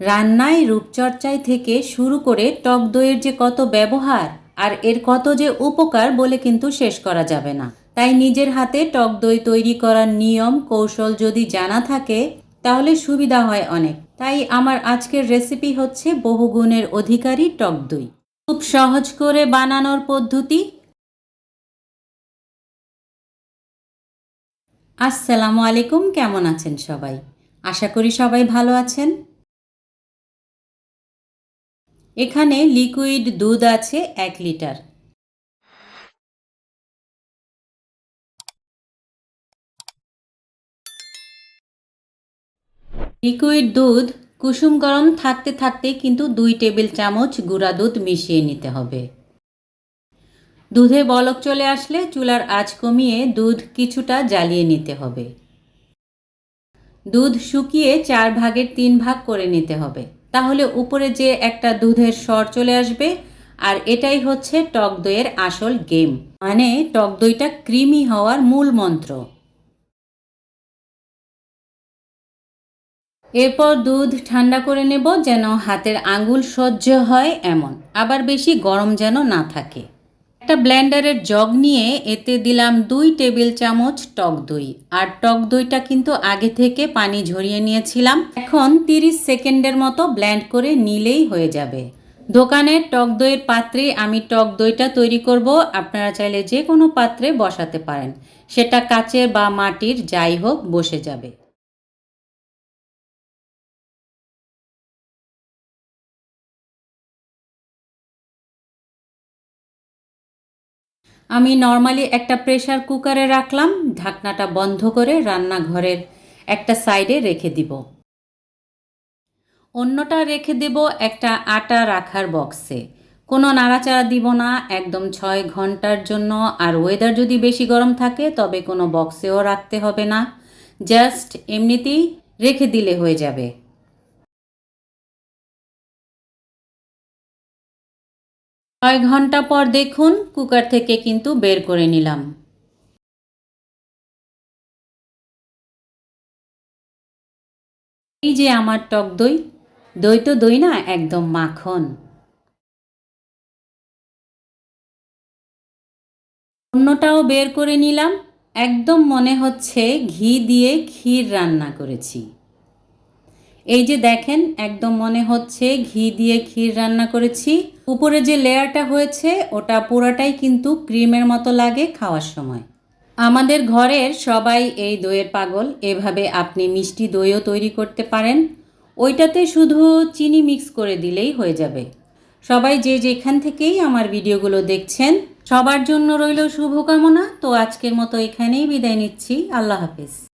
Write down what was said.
রান্নায় রূপচর্চায় থেকে শুরু করে টক দইয়ের যে কত ব্যবহার আর এর কত যে উপকার বলে কিন্তু শেষ করা যাবে না। তাই নিজের হাতে টক দই তৈরি করার নিয়ম, কৌশল যদি জানা থাকে, তাহলে সুবিধা হয় অনেক। তাই আমার আজকের রেসিপি হচ্ছে বহুগুণের অধিকারী টক দই। খুব সহজ করে বানানোর পদ্ধতি। আসসালামু আলাইকুম, কেমন আছেন সবাই? আশা করি সবাই ভালো আছেন। এখানে লিকুইড দুধ আছে এক লিটার। লিকুইড দুধ কুসুম গরম থাকতে থাকতে কিন্তু দুই টেবিল চামচ গুঁড়া দুধ মিশিয়ে নিতে হবে। দুধে বলক চলে আসলে চুলার আঁচ কমিয়ে দুধ কিছুটা জ্বালিয়ে নিতে হবে। দুধ শুকিয়ে চার ভাগের তিন ভাগ করে নিতে হবে। তাহলে উপরে যে একটা দুধের স্বর চলে আসবে, আর এটাই হচ্ছে টক দইয়ের আসল গেম। মানে টক দইটা ক্রিমি হওয়ার মূল মন্ত্র। এরপর দুধ ঠান্ডা করে নেব যেন হাতের আঙ্গুল সহ্য হয় এমন, আবার বেশি গরম যেন না থাকে। একটা ব্লেন্ডারের জগ নিয়ে এতে দিলাম দুই টেবিল চামচ টক দই। আর টক দইটা কিন্তু আগে থেকে পানি ঝরিয়ে নিয়েছিলাম। এখন 30 সেকেন্ডের মতো ব্লেন্ড করে নিলেই হয়ে যাবে। দোকানের টক দইয়ের পাত্রে আমি টক দইটা তৈরি করব। আপনারা চাইলে যে কোনো পাত্রে বসাতে পারেন। সেটা কাচের বা মাটির যাই হোক বসে যাবে। আমি নর্মালি একটা প্রেশার কুকারে রাখলাম, ঢাকনাটা বন্ধ করে রান্নাঘরের একটা সাইডে রেখে দিব। অন্যটা রেখে দেব একটা আটা রাখার বক্সে কোনো নাড়াচাড়া দিব না, একদম ছয় ঘণ্টার জন্য। আর ওয়েদার যদি বেশি গরম থাকে, তবে কোনো বক্সেও রাখতে হবে না। জাস্ট এমনিতেই রেখে দিলে হয়ে যাবে। ছয় ঘণ্টা পর দেখুন, কুকার থেকে কিন্তু বের করে নিলাম। এই যে আমার টক দই দই তো দই না, একদম মাখন। অন্যটাও বের করে নিলাম, একদম মনে হচ্ছে ঘি দিয়ে ক্ষীর রান্না করেছি। এই যে দেখেন, একদম মনে হচ্ছে ঘি দিয়ে ক্ষীর রান্না করেছি। উপরে যে লেয়ারটা হয়েছে, ওটা পুরাটাই কিন্তু ক্রিমের মতো লাগে খাওয়ার সময়। আমাদের ঘরের সবাই এই দইয়ের পাগল, এভাবে আপনি মিষ্টি দইও তৈরি করতে পারেন। ওইটাতে শুধু চিনি মিক্স করে দিলেই হয়ে যাবে। সবাই যে যেখান থেকেই আমার ভিডিওগুলো দেখছেন, সবার জন্য রইল শুভকামনা। তো আজকের মতো এখানেই বিদায় নিচ্ছি। আল্লাহ হাফিজ।